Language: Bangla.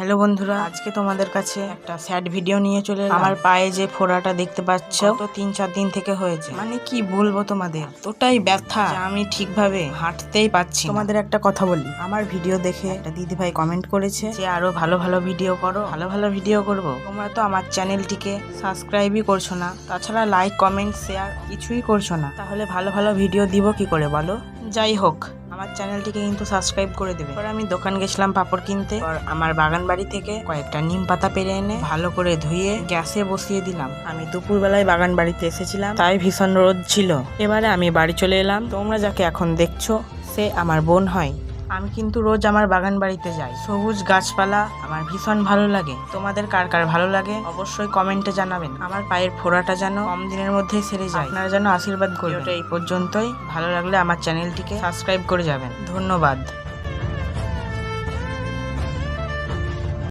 হ্যালো বন্ধুরা আজকে তোমাদের কাছে একটা স্যাড ভিডিও নিয়ে চলে। আমার পায়ে যে ফোড়াটা দেখতে পাচ্ছ তো তিন চার দিন থেকে হয়েছে। মানে কি বলব তোমাদের? এতটাই ব্যথা আমি ঠিকভাবে হাঁটতেই পাচ্ছি তোমাদের একটা কথা বলি। আমার ভিডিও দেখে একটা দিদি ভাই কমেন্ট করেছে যে আরও ভালো ভালো ভিডিও করো ভালো ভালো ভিডিও করব। তোমরা তো আমার চ্যানেলটিকে সাবস্ক্রাইবই করছ না। তাছাড়া লাইক কমেন্ট শেয়ার কিছুই করছ না। তাহলে ভালো ভালো ভিডিও দিব কি করে বলো? যাই হোক আমার চ্যানেলটিকে কিন্তু সাবস্ক্রাইব করে দেবে। এবার আমি দোকান গেছিলাম পাপড় কিনতে। আর আমার বাগান বাড়ি থেকে কয়েকটা নিম পাতা পেরে এনে ভালো করে ধুয়ে গ্যাসে বসিয়ে দিলাম। আমি দুপুরবেলায় বাগান বাড়িতে এসেছিলাম, তাই ভীষণ রোদ ছিল। এবারে আমি বাড়ি চলে এলাম। তোমরা যাকে এখন দেখছ, সে আমার বোন হয়। আমি কিন্তু রোজ আমার বাগান বাড়িতে যাই। সবুজ গাছপালা আমার ভীষণ ভালো লাগে। তোমাদের কার কার ভালো লাগে অবশ্যই কমেন্টে জানাবেন। আমার পায়ের ফোড়াটা যেন কম দিনের মধ্যেই সেরে যায়। আপনারা যেন আশীর্বাদ করবেন। এই পর্যন্তই। ভালো লাগলে আমার চ্যানেলটিকে সাবস্ক্রাইব করে যাবেন। ধন্যবাদ।